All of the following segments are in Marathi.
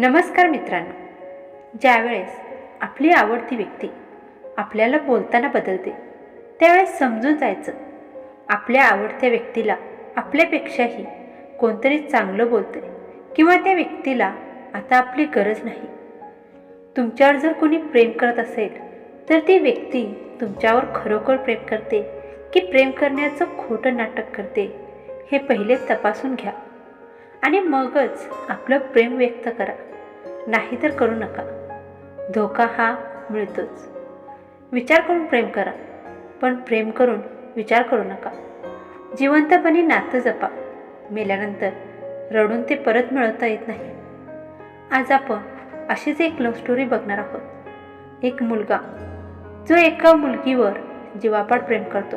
नमस्कार मित्रांनो. ज्यावेळेस आपली आवडती व्यक्ती आपल्याला बोलताना बदलते त्यावेळेस समजून जायचं आपल्या आवडत्या व्यक्तीला आपल्यापेक्षाही कोणतरी चांगलं बोलते किंवा त्या व्यक्तीला आता आपली गरज नाही. तुमच्यावर जर कोणी प्रेम करत असेल तर ती व्यक्ती तुमच्यावर खरोखर प्रेम करते की प्रेम करण्याचं खोटं नाटक करते हे पहिले तपासून घ्या. आणि मगच आपलं प्रेम व्यक्त करा. नाहीतर करू नका. धोका हा मिळतोच. विचार करून प्रेम करा पण प्रेम करून विचार करू नका. जिवंतपणे नातं जपा. मेल्यानंतर रडून ते परत मिळवता येत नाही. आज आपण अशीच एक लव्ह स्टोरी बघणार आहोत. एक मुलगा जो एका मुलगीवर जीवापाड प्रेम करतो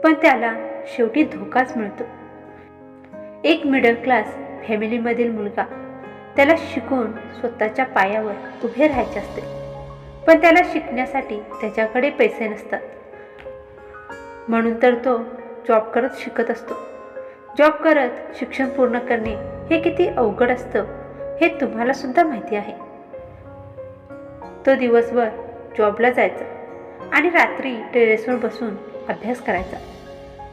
पण त्याला शेवटी धोकाच मिळतो. एक मिडल क्लास फॅमिलीमधील मुलगा. त्याला शिकून स्वतःच्या पायावर उभे राहायचे असते. पण त्याला शिकण्यासाठी त्याच्याकडे पैसे नसतात. म्हणून तर तो जॉब करत शिकत असतो. जॉब करत शिक्षण पूर्ण करणे हे किती अवघड असतं हे तुम्हाला सुद्धा माहिती आहे. तो दिवसभर जॉबला जायचा आणि रात्री टेरेसवर बसून अभ्यास करायचा.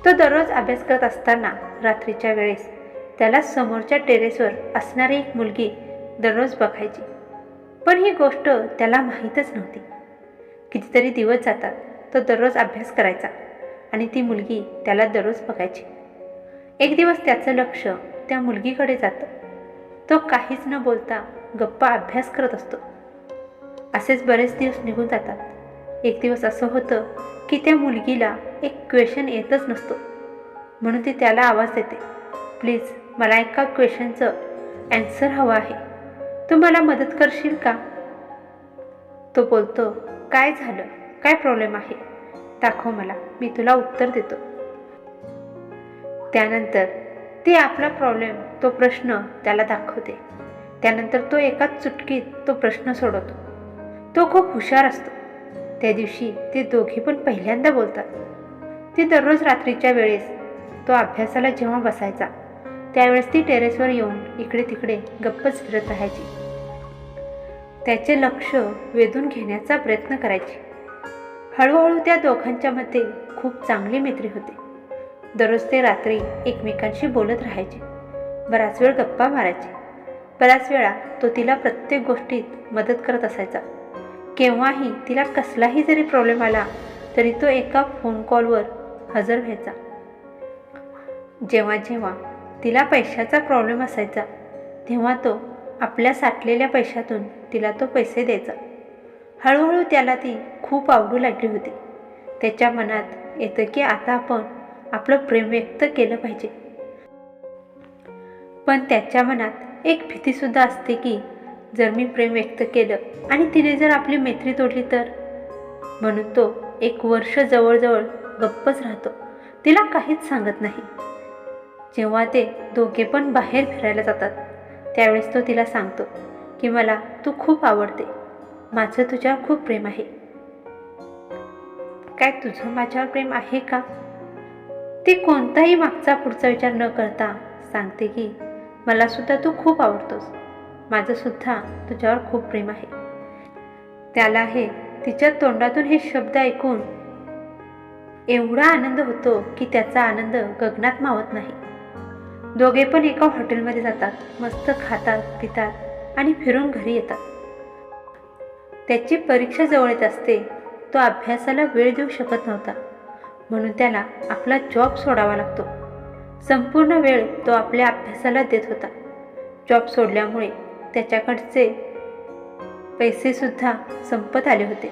तो दररोज अभ्यास करत असताना रात्रीच्या वेळेस त्याला समोरच्या टेरेसवर असणारी एक मुलगी दररोज बघायची. पण ही गोष्ट त्याला माहीतच नव्हती. कितीतरी दिवस जातात तो दररोज अभ्यास करायचा आणि ती मुलगी त्याला दररोज बघायची. एक दिवस त्याचं लक्ष त्या मुलगीकडे जातं. तो काहीच न बोलता गप्पा अभ्यास करत असतो. असेच बरेच दिवस निघून जातात. एक दिवस असं होतं की त्या मुलगीला एक क्वेश्चन येतच नसतो. म्हणून ती त्याला आवाज देते. प्लीज मला एका क्वेश्चनचं ॲन्सर हवं आहे. तू मला मदत करशील का? तो बोलतो काय झालं? काय प्रॉब्लेम आहे? दाखव मला मी तुला उत्तर देतो. त्यानंतर ती आपला प्रॉब्लेम तो प्रश्न त्याला दाखवते. त्यानंतर तो एका चुटकीत तो प्रश्न सोडवतो. तो खूप हुशार असतो. त्या दिवशी ते दोघे पण पहिल्यांदा बोलतात. ते दररोज रात्रीच्या वेळेस तो अभ्यासाला जेव्हा बसायचा त्यावेळेस ती टेरेसवर येऊन इकडे तिकडे गप्पच फिरत राहायची. त्याचे लक्ष वेधून घेण्याचा प्रयत्न करायची. हळूहळू त्या दोघांच्या मध्ये खूप चांगली मैत्री होते. दररोज ते रात्री एकमेकांशी बोलत राहायचे. बराच वेळ गप्पा मारायचे. बऱ्याच वेळा तो तिला प्रत्येक गोष्टीत मदत करत असायचा. केव्हाही तिला कसलाही जरी प्रॉब्लेम आला तरी तो एका फोन कॉलवर हजर व्हायचा. जेव्हा जेव्हा तिला पैशाचा प्रॉब्लेम असायचा. तेव्हा तो आपल्या साठलेल्या पैशातून तिला तो पैसे द्यायचा. हळूहळू त्याला ती खूप आवडू लागली होती. त्याच्या मनात येतं की आता आपण आपलं प्रेम व्यक्त केलं पाहिजे. पण त्याच्या मनात एक भीतीसुद्धा असते की जर मी प्रेम व्यक्त केलं आणि तिने जर आपली मैत्री तोडली तर? म्हणून तो एक वर्ष जवळजवळ गप्पच राहतो. तिला काहीच सांगत नाही. जेव्हा ते दोघे पण बाहेर फिरायला जातात त्यावेळेस तो तिला सांगतो की मला तू खूप आवडते. माझं तुझ्यावर खूप प्रेम आहे. काय तुझं माझ्यावर प्रेम आहे का? ती कोणताही मागचा पुढचा विचार न करता सांगते की मला सुद्धा तू खूप आवडतोस. माझं सुद्धा तुझ्यावर खूप प्रेम आहे. त्याला हे तिच्या तोंडातून हे शब्द ऐकून एवढा आनंद होतो की त्याचा आनंद गगनात मावत नाही. दोघे पण एका हॉटेलमध्ये जातात मस्त खातात पितात आणि फिरून घरी येतात. त्याची परीक्षा जवळ येत असते तो अभ्यासाला वेळ देऊ शकत नव्हता. म्हणून त्याला आपला जॉब सोडावा लागतो. संपूर्ण वेळ तो आपल्या अभ्यासाला देत होता. जॉब सोडल्यामुळे त्याच्याकडचे पैसेसुद्धा संपत आले होते.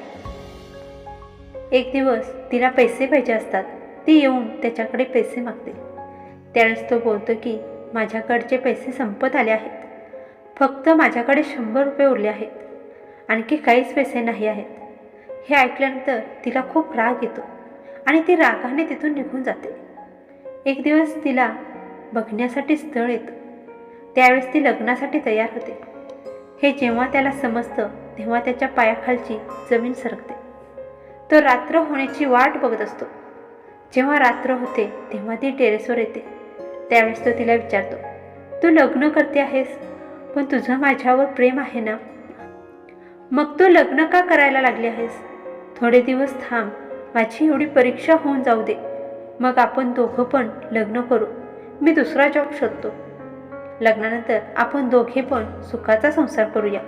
एक दिवस तिला पैसे पाहिजे असतात ती येऊन त्याच्याकडे पैसे मागते. त्यावेळेस तो बोलतो की माझ्याकडचे पैसे संपत आले आहेत. फक्त माझ्याकडे शंभर रुपये उरले आहेत. आणखी काहीच पैसे नाही आहेत. हे ऐकल्यानंतर तिला खूप राग येतो आणि ती रागाने तिथून निघून जाते. एक दिवस तिला बघण्यासाठी स्थळ येतं. त्यावेळेस ती लग्नासाठी तयार होते. हे जेव्हा त्याला समजतं तेव्हा त्याच्या पायाखालची जमीन सरकते. तो रात्र होण्याची वाट बघत असतो. जेव्हा रात्र होते तेव्हा ती टेरेसवर येते. त्यावेळेस तो तिला विचारतो तू लग्न करते आहेस? पण तुझं माझ्यावर प्रेम आहे ना? मग तू लग्न का करायला लागले आहेस? थोडे दिवस थांब माझी एवढी परीक्षा होऊन जाऊ दे. मग आपण दोघं पण लग्न करू. मी दुसरा जॉब शोधतो. लग्नानंतर आपण दोघे पण सुखाचा संसार करूया.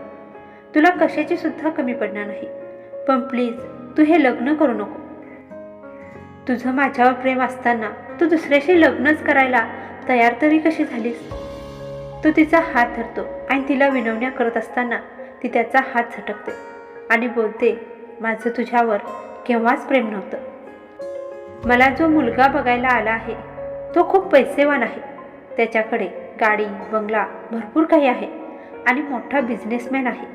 तुला कशाची सुद्धा कमी पडणार नाही. पण प्लीज तू हे लग्न करू नको. तुझं माझ्यावर प्रेम असताना तू दुसऱ्याशी लग्नच करायला तयार तरी कशी झालीस? तो तिचा हात धरतो आणि तिला विनवण्या करत असताना ती त्याचा हात झटकते आणि बोलते माझं तुझ्यावर केव्हाच प्रेम नव्हतं. मला जो मुलगा बघायला आला आहे तो खूप पैसेवान आहे. त्याच्याकडे गाडी बंगला भरपूर काही आहे आणि मोठा बिझनेसमॅन आहे.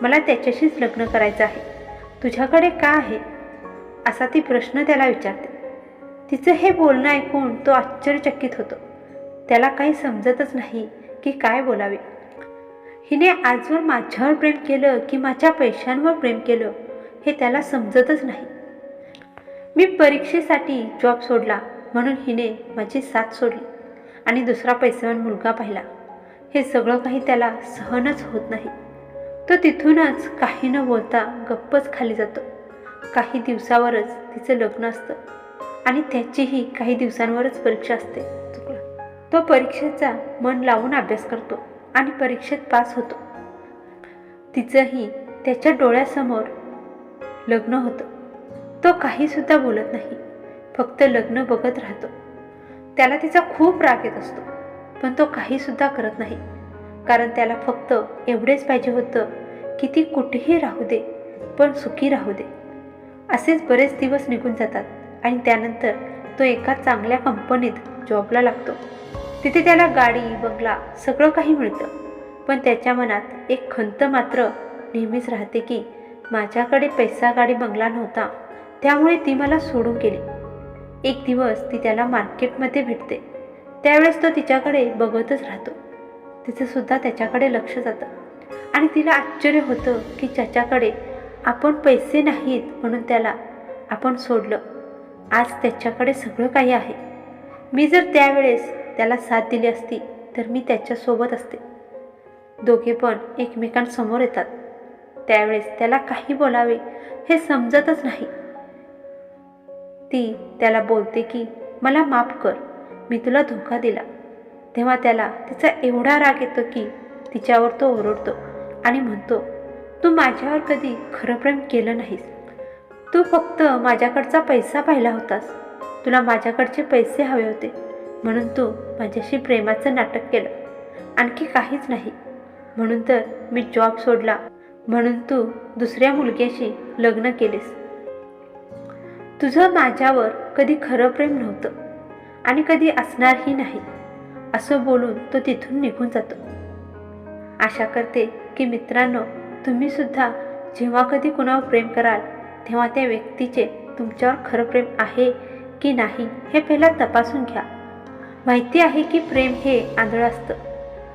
मला त्याच्याशीच लग्न करायचं आहे. तुझ्याकडे का आहे? असा ती प्रश्न त्याला विचारते. तिचं हे बोलणं ऐकून तो आश्चर्यचकित होतो. त्याला काही समजतच नाही की काय बोलावे. हिने आजवर माझ्यावर प्रेम केलं की माझ्या पैशांवर प्रेम केलं हे त्याला समजतच नाही. मी परीक्षेसाठी जॉब सोडला म्हणून हिने माझी साथ सोडली आणि दुसरा पैसेवान मुलगा पाहिला. हे सगळं काही त्याला सहनच होत नाही. तो तिथूनच काही न बोलता गप्पच खाली जातो. काही दिवसावरच तिचं लग्न असतं आणि त्याचीही काही दिवसांवरच परीक्षा असते. तो परीक्षेचा मन लावून अभ्यास करतो आणि परीक्षेत पास होतो. तिचंही त्याच्या डोळ्यासमोर लग्न होतं. तो काहीसुद्धा बोलत नाही फक्त लग्न बघत राहतो. त्याला तिचा खूप राग येत असतो पण तो काहीसुद्धा करत नाही. कारण त्याला फक्त एवढेच पाहिजे होतं की ती कुठेही राहू दे पण सुखी राहू दे. असेच बरेच दिवस निघून जातात आणि त्यानंतर तो एका चांगल्या कंपनीत जॉबला लागतो. तिथे त्याला गाडी बंगला सगळं काही मिळतं. पण त्याच्या मनात एक खंत मात्र नेहमीच राहते की माझ्याकडे पैसा गाडी बंगला नव्हता. त्यामुळे ती मला सोडून गेली. एक दिवस ती त्याला मार्केटमध्ये भेटते. त्यावेळेस तो तिच्याकडे बघतच राहतो. तिचंसुद्धा त्याच्याकडे लक्ष जातं. आणि तिला आश्चर्य होतं की ज्याच्याकडे आपण पैसे नाहीत म्हणून त्याला आपण सोडलं. आज त्याच्याकडे सगळं काही आहे. मी जर त्यावेळेस त्याला साथ दिली असती तर मी त्याच्यासोबत असते. दोघे पण एकमेकांसमोर येतात. त्यावेळेस त्याला काही बोलावे हे समजतच नाही. ती त्याला बोलते की मला माफ कर मी तुला धोका दिला. तेव्हा त्याला तिचा एवढा राग येतो की तिच्यावर तो ओरडतो आणि म्हणतो तू माझ्यावर कधी खरं प्रेम केलं नाहीस. तू फक्त माझ्याकडचा पैसा पाहिला होतास. तुला माझ्याकडचे पैसे हवे होते. म्हणून तू माझ्याशी प्रेमाचं नाटक केलं. आणखी काहीच नाही. म्हणून तर मी जॉब सोडला. म्हणून तू दुसऱ्या मुलग्याशी लग्न केलेस. तुझं माझ्यावर कधी खरं प्रेम नव्हतं आणि कधी असणारही नाही असं बोलून तो तिथून निघून जातो. आशा करते की मित्रांनो तुम्हीसुद्धा जेव्हा कधी कुणावर प्रेम कराल तेव्हा त्या व्यक्तीचे तुमच्यावर खरं प्रेम आहे की नाही हे पहिला तपासून घ्या. माहिती आहे की प्रेम हे आंधळं असतं.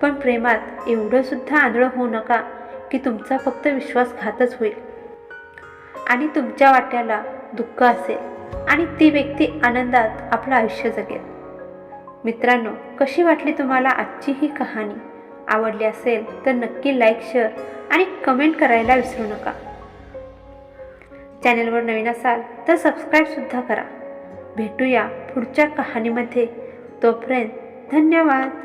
पण प्रेमात एवढंसुद्धा आंधळं होऊ नका की तुमचा फक्त विश्वासघातच होईल. आणि तुमच्या वाट्याला दुःख असेल आणि ती व्यक्ती आनंदात आपलं आयुष्य जगेल. मित्रांनो कशी वाटली तुम्हाला आजची ही कहाणी? आवडली असेल तर नक्की लाईक शेअर आणि कमेंट करायला विसरू नका. चॅनलवर नवीन असाल तर सबस्क्राईबसुद्धा करा. भेटूया पुढच्या कहाणीमध्ये. तोपर्यंत धन्यवाद.